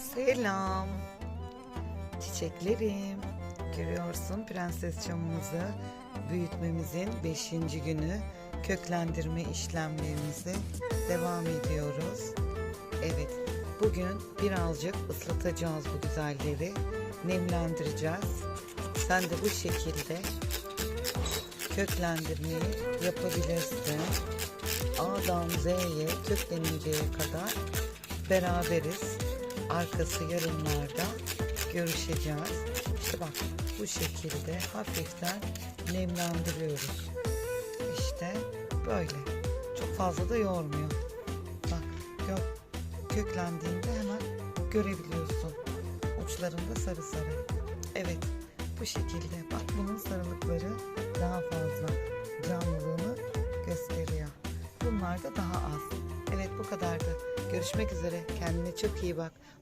Selam. Çiçeklerim. Görüyorsun prenses çamımızı büyütmemizin 5. günü köklendirme işlemlerimize devam ediyoruz. Evet, bugün birazcık ıslatacağız bu güzelleri. Nemlendireceğiz. Sen de bu şekilde köklendirmeyi yapabilirsin. A'dan Z'ye kökleninceye kadar beraberiz. Arkası yarınlarda görüşeceğiz. İşte bak bu şekilde hafiften nemlendiriyoruz. İşte böyle. Çok fazla da yormuyor. Bak gö- köklendiğinde hemen görebiliyorsun. Uçlarında sarı sarı. Evet bu şekilde. Bak bunun sarılıkları daha fazla canlılığını gösteriyor. Bunlar da daha az. Evet bu kadardı. Görüşmek üzere. Kendine çok iyi bak.